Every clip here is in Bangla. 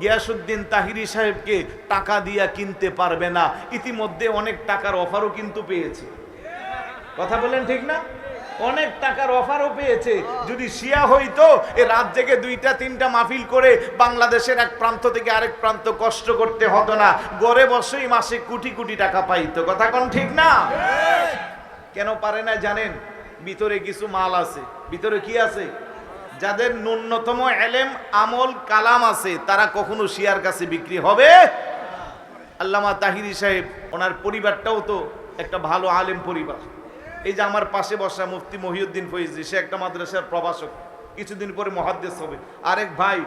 গিয়াসুদ্দিন তাহিরি সাহেবকে টাকা দিয়া কিনতে পারবে না। ইতিমধ্যে অনেক টাকার অফারও কিন্তু পেয়েছে। কথা বলেন ঠিক না? অনেক টাকার অফারও পেয়েছে। যদি শিয়া হইতো এ রাত জেগে দুইটা তিনটা মাহফিল করে বাংলাদেশের এক প্রান্ত থেকে আরেক প্রান্ত কষ্ট করতে হতো না। গড়ে বসেই মাসে কোটি কোটি টাকা পাইতো। কথা কোন ঠিক না? কেন পারে না জানেন? ভিতরে কিছু মাল আছে। ভিতরে কি আছে? যাদের ন্যূনতম এলেম আমল কালাম আছে তারা কখনো শিয়ার কাছে বিক্রি হবে? আল্লামা তাহিরি সাহেব ওনার পরিবারটাও তো একটা ভালো আলেম পরিবার। এই যে আমার পাশে বসা মুফতি মহিউদ্দিন ফৈজি সে একটা মাদ্রাসার প্রভাষক কিছুদিন পরে মহাদ্দেশ হবে। আরেক ভাই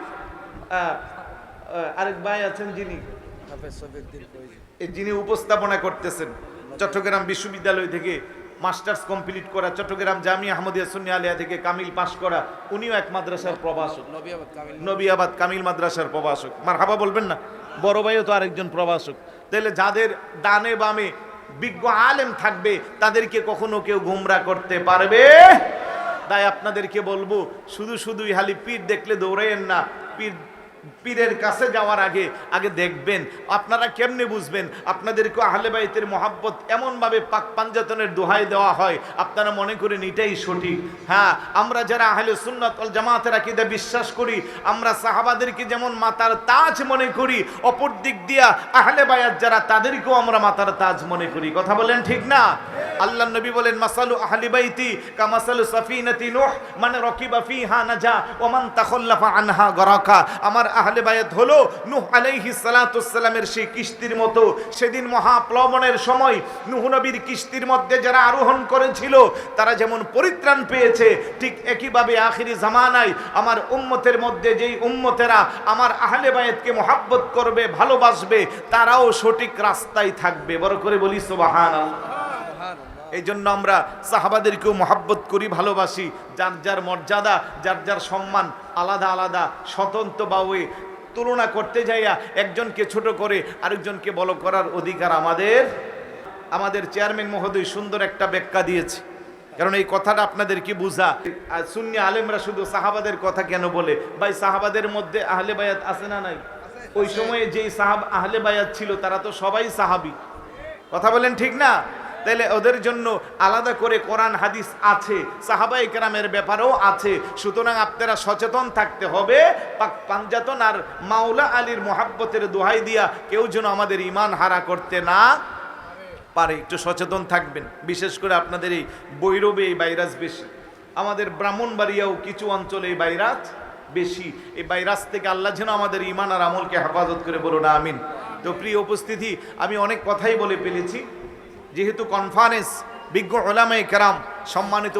আরেক ভাই আছেন যিনি। যিনি উপস্থাপনা করতেছেন চট্টগ্রাম বিশ্ববিদ্যালয় থেকে মাস্টার্স কমপ্লিট করা চট্টগ্রাম জামি আহমদিয়া সুন্নি আলিয়া থেকে কামিল পাশ করা উনিও এক মাদ্রাসার প্রভাষক। নবিয়াবাদ কামিল মাদ্রাসার প্রভাষক। মার হাবা বলবেন না বড় ভাইও তো আরেকজন প্রভাষক। তাহলে যাদের ডানে বামে বিজ্ঞ আলেম থাকবে তাদেরকে কখনো কেউ গুমরা করতে পারবে? তাই আপনাদেরকে বলব শুধু শুধুই হালি পীর দেখলে দৌড়েন না পীর পীরের কাছে যাওয়ার আগে আগে দেখবেন, আপনারা কেমনে বুঝবেন? আপনাদেরকে আহলে বাইতের মহাব্বত এমনভাবে পাক পাঞ্জাতনের দোহাই দেওয়া হয়, আপনারা মনে করেন এটাই সঠিক। হ্যাঁ আমরা যারা আহলে সুন্নাত ওয়াল জামাতের আকিদা বিশ্বাস করি, আমরা সাহাবাদেরকে যেমন মাতার তাজ মনে করি, অপর দিক দিয়া আহলে বায়াত যারা, তাদেরকেও আমরা মাতার তাজ মনে করি। কথা বলেন ঠিক না? আল্লাহ নবী বলেন, মাসালু আহলি বাইতি কামাসালু সাফিনাতি নূহ মানে রকিবা ফিহা নাজা, ওমান তাখাল্লাফা আনহা গরাকা। আমার আহলে বায়াত হলো, নূহ আলাইহিস সালাতুসসালামের সেই কিস্তির মতো। সেদিন মহাপ্লবনের সময় নূহ নবীর কিস্তির মধ্যে যারা আরোহণ করেছিল, তারা যেমন পরিত্রাণ পেয়েছে, ঠিক একইভাবে আখিরি জামানায় আমার উম্মতের মধ্যে যেই উম্মতেরা আমার আহলে বায়াতকে মহাব্বত করবে, ভালোবাসবে, তারাও সঠিক রাস্তায় থাকবে। বড় করে বলি, সুবহানাল্লাহ। এই জন্য আমরা সাহাবাদেরকেও মহাব্বত করি, ভালোবাসি। যার যার মর্যাদা, যার যার সম্মান আলাদা আলাদা, স্বতন্ত্র বাউে তুলনা করতে যাইয়া একজনকে ছোট করে আরেকজনকে বড় করার অধিকার আমাদের। আমাদের চেয়ারম্যান মহোদয় সুন্দর একটা ব্যাখ্যা দিয়েছে। কারণ এই কথাটা আপনাদের কি বুঝা? সুন্নি আলেমরা শুধু সাহাবাদের কথা কেন বলে? ভাই, সাহাবাদের মধ্যে আহলে বায়াত আছে না নাই? ওই সময়ে যেই সাহাব আহলে বায়াত ছিল, তারা তো সবাই সাহাবি। কথা বলেন ঠিক না? তাহলে ওদের জন্য আলাদা করে কোরআন, হাদিস আছে। সাহাবাই কেরামের ব্যাপারেও আছে। সুতরাং আপনারা সচেতন থাকতে হবে। পাক পাঞ্জাতন আর মাওলা আলীর মোহাব্বতের দোহাই দিয়া কেউ যেন আমাদের ইমান হারা করতে না পারে। একটু সচেতন থাকবেন। বিশেষ করে আপনাদের এই বৈরবে এই ভাইরাস বেশি। আমাদের ব্রাহ্মণবাড়িয়াও কিছু অঞ্চলে এই ভাইরাস বেশি। এই ভাইরাস থেকে আল্লাহ যেন আমাদের ইমান আর আমলকে হেফাজত করে বলুন, আমিন। তো প্রিয় উপস্থিতি, আমি অনেক কথাই বলে ফেলেছি। যেহেতু কনফারেন্স বিজ্ঞ ওলামাই কেরাম সম্মানিত